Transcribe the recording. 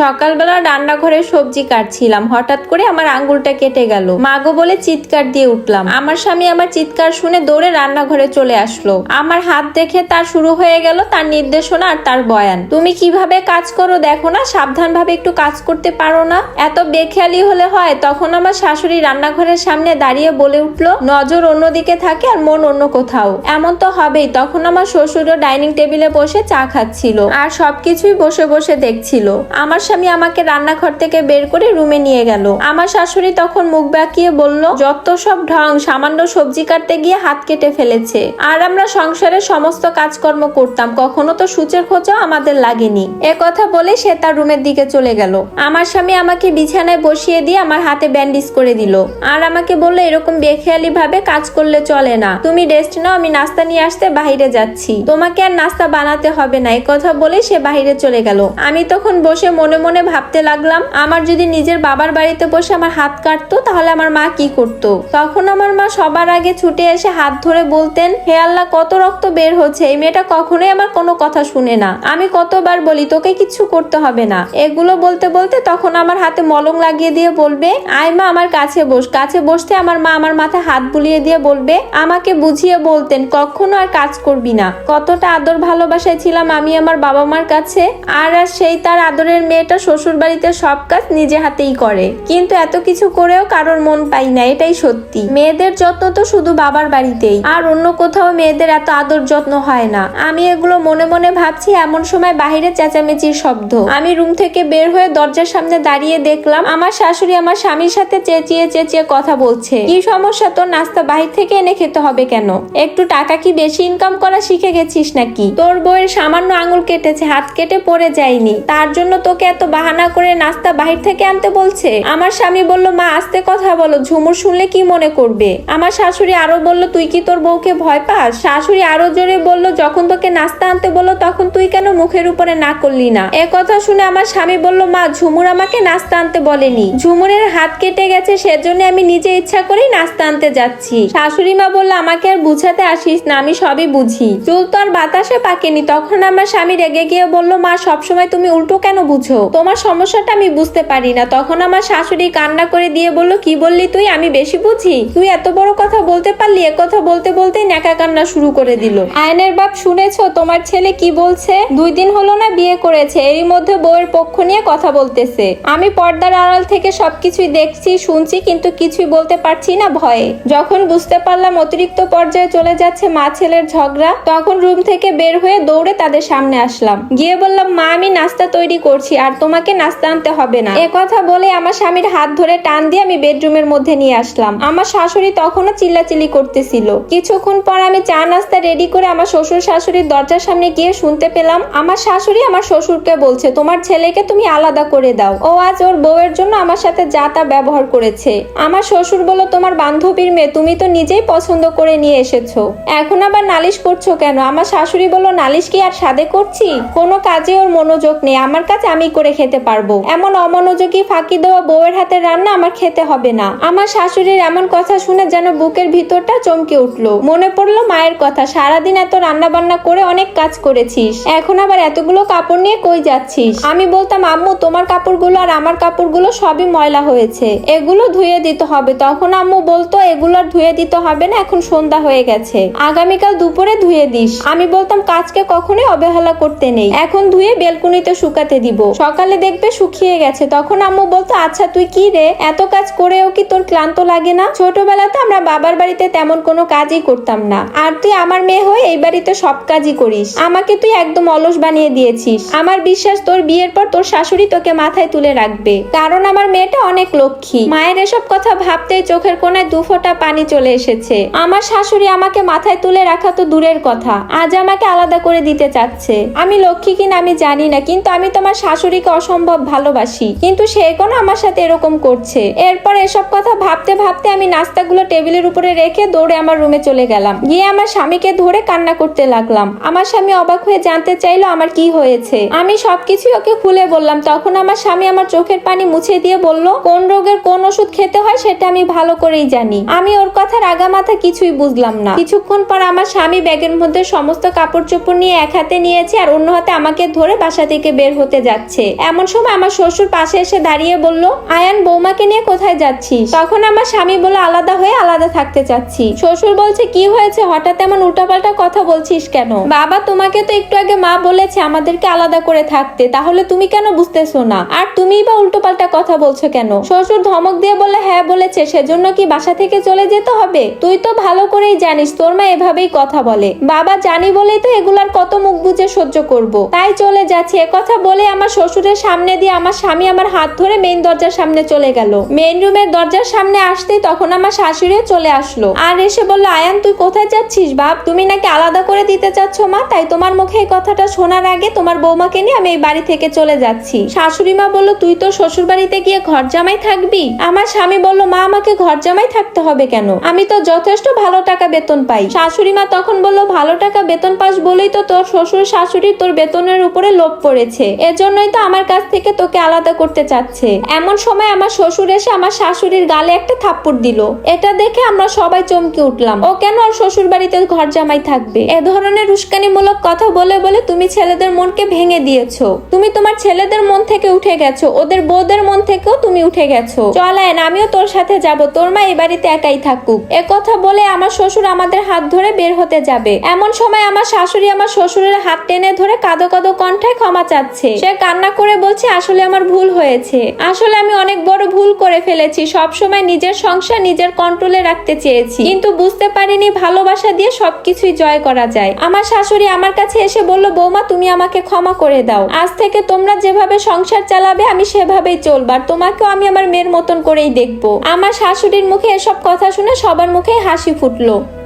সকালবেলা রান্নাঘরে সবজি কাটছিলাম। হঠাৎ করে আমার আঙ্গুলটা কেটে গেল। মাগো বলে চিৎকার দিয়ে উঠলাম। আমার স্বামী আমার চিৎকার শুনে দৌড়ে রান্নাঘরে চলে আসলো। আমার হাত দেখে তার শুরু হয়ে গেল তার নির্দেশনা আর তার বয়ান। তুমি কীভাবে কাজ করো দেখো না সাবধান ভাবে একটু কাজ করতে পারো না। এত বেখেয়ালি হলে হয়, তখন আমার শাশুড়ি রান্নাঘরের সামনে দাঁড়িয়ে বলে উঠল, নজর অন্যদিকে থাকে আর মন অন্য কোথাও। এমন তো হবেই, তখন আমার শ্বশুরও ডাইনিং টেবিলে বসে চা খাচ্ছিল আর সবকিছুই বসে বসে দেখছিল। আমার স্বামী আমাকে রান্নাঘর থেকে বের করে রুমে নিয়ে গেল। আমার শাশুড়ি তখন মুখ বাঁকিয়ে বলল, যত সব ঢং, সামান্য সবজি কাটতে গিয়ে হাত কেটে ফেলেছে। আর আমরা সংসারের সমস্ত কাজকর্ম করতাম, কখনো তো সূচের খোঁচাও আমাদের লাগেনি। এ কথা বলে সে তার রুমের দিকে চলে গেল। আমার স্বামী আমাকে বিছানায় বসিয়ে দিয়ে আমার হাতে ব্যান্ডেজ করে দিল। আর আমাকে বলল, এরকম বেখেয়ালি ভাবে কাজ করলে চলে না। তুমি রেস্ট নাও, আমি নাস্তা নিয়ে আসতে বাইরে যাচ্ছি। তোমাকে আর নাস্তা বানাতে হবে না। এই কথা বলে সে বাইরে চলে গেল। আমি তখন বসে মনে মনে ভাবতে লাগলাম, আমার যদি নিজের বাবার বাড়িতে বসে আমার হাত কাটতো, তাহলে আমার মা কি করত? তখন আমার মা সবার আগে ছুটে এসে হাত ধরে বলতেন, হে আল্লাহ, কত রক্ত বের হচ্ছে, এই মেয়েটা কখনোই আমার কোনো কথা শুনে না। আমি কতবার বলি, তোকে কিছু করতে হবে না। এগুলো বলতে বলতে তখন আমার হাতে মলম লাগিয়ে দিয়ে বলবে, আয় মা, আমার কাছে বস। কাছে বসতে আমার মা আমার মাথায় হাত বুলিয়ে দিয়ে বলবে, আমাকে বুঝিয়ে বলতেন, কখনো আর কাজ করবি না। কতটা আদর ভালোবাসায় ছিলাম আমি আমার বাবা মার কাছে, আর আর সেই তার আদরের মেয়েটা শ্বশুর বাড়িতে সব কাজ নিজে হাতেই করে। কিন্তু এত কিছু করেও কারোর মন পাই না, এটাই সত্যি। মেয়েদের যত্ন তো শুধু বাবার বাড়িতেই। আর অন্য কোথাও মেয়েদের এত আদর যত্ন হয় না। আমি এগুলো মনে মনে ভাবছি, এমন সময় বাহিরে চেঁচামেচির শব্দ। আমি রুম থেকে বের হয়ে দরজার সামনে দাঁড়িয়ে দেখলাম, আমার শাশুড়ি আমার স্বামীর সাথে চেঁচিয়ে চেঁচিয়ে কথা বলছে। কি সমস্যা তোর? নাস্তা বাহির থেকে এনে খেতে হবে কেন? একটু টাকা কি বেশি ইনকাম করা শিখে গেছিস নাকি? তোর বইয়ের সামান্য আঙুল কেটেছে, হাত কেটে পড়ে যায়নি। তার জন্য তোকে এত বাহানা করে নাস্তা বাহির থেকে আনতে বলছে? আমার স্বামী বলল, মা, আস্তে কথা বলো, ঝুমুর শুনলে কি মনে করবে? আমার শাশুড়ি আরও বলল, তুই কি তোর বউকে ভয় পাস? শাশুড়ি আরও জোরে বলল, যখন তোকে নাস্তা আনতে বলল তখন তুই কেন মুখের উপরে না করলি না? এ কথা শুনে আমার স্বামী বলল, মা, ঝুমুর আমাকে নাস্তা আনতে বলেনি। ঝুমুরের হাত কেটে গেছে, সেজন্য আমি নিজে ইচ্ছা করেই নাস্তা আনতে যাচ্ছি। শাশুড়ি মা বলল, আমাকে আর বুঝাতে আসিস না, আমি সবই বুঝি। চুল তো আর বাতাসে পাকেনি, তখন আমার স্বামী রেগে গিয়ে বলল, মা, সবসময় তুমি উল্টো কেন বুঝো? তোমার সমস্যাটা আমি বুঝতে পারি না। তখন আমার শাশুড়ি কান্না করে দিয়ে বলল, কি বললি তুই? আমি বেশি বুঝি? তুই এত বড় কথা বলতে পারলি কথা বলতে বলতে ন্যাকা কান্না শুরু করে দিল। আয়নের বাপ, শুনেছো? তোমার ছেলে কি বলছে? দুই দিন হলো না বিয়ে করেছে, এরই মধ্যে বউয়ের পক্ষ নিয়ে কথা বলতেছে। আমি পর্দার আড়াল থেকে সবকিছুই দেখছি, শুনছি, কিন্তু কিছুই বলতে পারছি না ভয়ে। যখন বুঝতে পারলাম অতিরিক্ত পর্যায়ে চলে যাচ্ছে মা ছেলের ঝগড়া, তখন রুম থেকে বের হয়ে দৌড়ে তাদের সামনে আসলাম। গিয়ে বললাম, মা, আমি নাস্তা তৈরি করছি, আর তোমাকে নাস্তা আনতে হবে না। এ কথা বলে আমার স্বামীর হাত ধরে টান দিয়ে আমি বেডরুমের মধ্যে নিয়ে আসলাম। আমার শাশুড়ি তখনও চিল্লাচিল্লি করতেছিল। কিছুক্ষণ পর আমি চা নাস্তা রেডি করে আমার শ্বশুর শাশুড়ির দরজার সামনে গিয়ে শুনতে পেলাম, আমার শাশুড়ি আমার শ্বশুরকে বলছে, তোমার ছেলেকে তুমি আলাদা করে দাও। ও আজ ওর বউয়ের জন্য আমার সাথে যা তা ব্যবহার করেছে। আমার শ্বশুর বলল, তোমার বান্ধবীর মেয়ে, তুমি তো নিজেই পছন্দ করে নিয়ে এসেছ। এখন আবার নালিশ করছ কেন? আমার শাশুড়ি বলল, নালিশ কি আর সাদে করছি? কোনো কাজে ওর মনোযোগ নেই। আমার কাছে আমি করে খেতে পারব। এমন অমনোযোগী, ফাঁকি দেওয়া বউয়ের হাতে রান্না আমার খেতে হবে না। আমার শাশুড়ির এমন কথা শুনে যেন বুকের ভিতরটা চমকে উঠল। মনে পড়ল মায়ের কথা, সারাদিন এত রান্না বান্না করে অনেক কাজ করেছিস। এখন আবার এতগুলো কাপড় নিয়ে কই যাচ্ছিস? আমি বলতাম, আম্মু, তোমার কাপড়গুলো আর আমার কাপড়গুলো সবই ময়লা হয়েছে। এগুলো ধুয়ে দিতে হবে। তখন আম্মু বলতো, এগুলো আর ধুয়ে দিতে হবে না, এখন সন্ধ্যা হয়ে গেছে। আগামীকাল দুপুরে ধুয়ে দিস। আমি বলতাম, কাজকে কখনোই অবহেলা করতে নেই। এখন ধুয়ে বেলকুনিতে শুকাতে দিব। সকালে দেখবে শুকিয়ে গেছে। তখন আম্মু বলতো আচ্ছা তুই কি রে? এত কাজ করেও কি তোর ক্লান্ত লাগে না? ছোটবেলাতে আমরা বাবার বাড়িতে তেমন কোনো কাজই করতাম না। আর তুই আমার মেয়ে হয়ে এই বাড়িতে সব কাজই করিস। আমাকে তুই একদম অলস বানিয়ে দিয়েছিস। আমার বিশ্বাস তোর বিয়ের পর তোর শাশুড়ি তোকে মাথায় তুলে রাখবে। কারণ আমার মেয়েটা অনেক লক্ষ্মী। মায়ের এসব কথা ভাবতেই চোখের কোনায় দু ফোঁটা পানি চলে এসেছে। আমার শাশুড়ি আমাকে মাথায় তুলে রাখা তো দূরের কথা। আজ আমাকে আলাদা করে দিতে চাচ্ছে। আমি লক্ষ্মী কিনা আমি জানি না, কিন্তু আমি তোমার শাশুড়িকে অসম্ভব ভালোবাসি, কিন্তু সে কোনো আমার সাথে এরকম করছে। এরপর এসব কথা ভাবতে ভাবতে আমি নাস্তাগুলো টেবিলের উপরে রেখে দৌড়ে আমার রুমে চলে গেলাম। গিয়ে আমার স্বামীকে ধরে কান্না করতে লাগলাম। আমার স্বামী অবাক হয়ে জানতে চাইলো আমার কি হয়েছে। আমি সবকিছু ওকে খুলে বললাম। তখন আমার স্বামী আমার চোখের পানি মুছে দিয়ে বলল, কোন রোগের কোন ওষুধ খেতে হয় সেটা আমি ভালো করেই জানি। আমি ওর কথার আগা মাথা কিছুই বুঝলাম না। কিছুক্ষণ পর আমার স্বামী ব্যাগের মধ্যে সমস্ত কাপড় চোপড় নিয়ে এক হাতে নিয়েছে আর অন্য হাতে আমাকে ধরে বাসা থেকে বের হতে যাচ্ছে। এমন সময় আমার শ্বশুর পাশে এসে দাঁড়িয়ে বলল, আয়ান, বৌমাকে নিয়ে কোথায় যাচ্ছিস? তখন আমার স্বামী বলে আলাদা হয়ে আলাদা থাকতে চাচ্ছি। শ্বশুর বলছে, কি হয়েছে? হঠাৎ এমন উল্টাপাল্টা কথা বলছিস কেন? বাবা, তোমাকে তো একটু আগে মা বলেছে আমাদেরকে আলাদা করে থাকতে, তাহলে তুমি কেন বুঝতেছো না? আর তুমি বা উল্টোপাল্টা কথা বলছো কেন? শ্বশুর ধমক দিয়ে বলে হ্যাঁ বলেছে, সেজন্য কি বাসা থেকে চলে যেতে হবে? তুই তো ভালো করেই জানিস, তোর মা এভাবেই কথা বলে। বাবা, জানি বলেই তো এগুলার কত মুখ বুঝে সহ্য করব। তাই চলে যাচ্ছে কথা বলে আমার শ্বশুরের সামনে দিয়ে আমার স্বামী আমার হাত ধরে মেইন দরজার সামনে চলে গেল। মেইন রুমের দরজার সামনে আসতেই তখন আমার শাশুড়িও চলে আসলো। আর এসে বলল, আয়ান, তুই কোথায় যাচ্ছিস বাপ? তুমি নাকি আলাদা করে দিতে চাচ্ছ মা? তাই তোমার মুখে এই কথাটা শোনার আগে তোমার বৌমাকে নিয়ে আমি এই বাড়ি থেকে চলে যাচ্ছি। শাশুড়ি মা বলল, তুই তো শ্বশুর বাড়িতে গিয়ে ঘর জামাই থাকবি? আমার স্বামী বলল, মা, আমাকে ঘর জামাই থাকতে হবে কেন? আমি তো যথেষ্ট ভালো টাকা বেতন পাই। শাশুড়ি মা তখন বলল, ভালো টাকা বেতন পাস বলেই তো তোর শ্বশুর শাশুড়ি তোর বেতনের উপরে লোভ পড়েছে। এজন্যই তো আমার কাছ থেকে তোকে আলাদা করতে চাচ্ছে। এমন সময় আমার শ্বশুর এসে আমার শাশুড়ির গালে একটা থাপ্পড় দিল। এটা দেখে আমরা সবাই চমকে উঠলাম। ও কেন আর শ্বশুর বাড়িতে ঘর জামাই থাকবে? এ ধরনের উস্কানিমূলক কথা বলে বলে তুমি ছেলেদের মনকে ভেঙে দিয়েছ। তুমি তোমার ছেলেদের মন থেকে উঠে গেছো। ওদের বউদের মন থেকেও তুমি উঠে গেছো। চল আয়ন, আমিও তোর সাথে যাব। তোর মা এই বাড়িতে একাই থাকুক। এ কথা বলে আমার শ্বশুর আমাদের হাত ধরে বের হতে যাবে। এমন সময় আমার শাশুড়ি আমার শ্বশুরের হাত টেনে ধরে কাদো কাদো কণ্ঠে ক্ষমা চাচ্ছে। সে কান্না করে বলছে, আসলে আমার ভুল হয়েছে। আসলে আমি অনেক বড় ভুল করে ফেলেছি। সব সময় নিজের সংসার নিজের কন্ট্রোলে রাখতে চেয়েছি। কিন্তু বুঝতে পারিনি, ভালোবাসা দিয়ে সবকিছুই জয় করা যায়। আমার শাশুড়ি আমার কাছে এসে বলল, বৌমা, তুমি আমাকে ক্ষমা করে দাও। আজ থেকে তোমরা যেভাবে সংসার চালাবে, আমি সেভাবেই চলবার তোমাকেও আমি আমার মেয়ের মতন করেই দেখব। আমার শাশুড়ির মুখে এসব কথা শুনে সবার মুখে হাসি ফুটলো।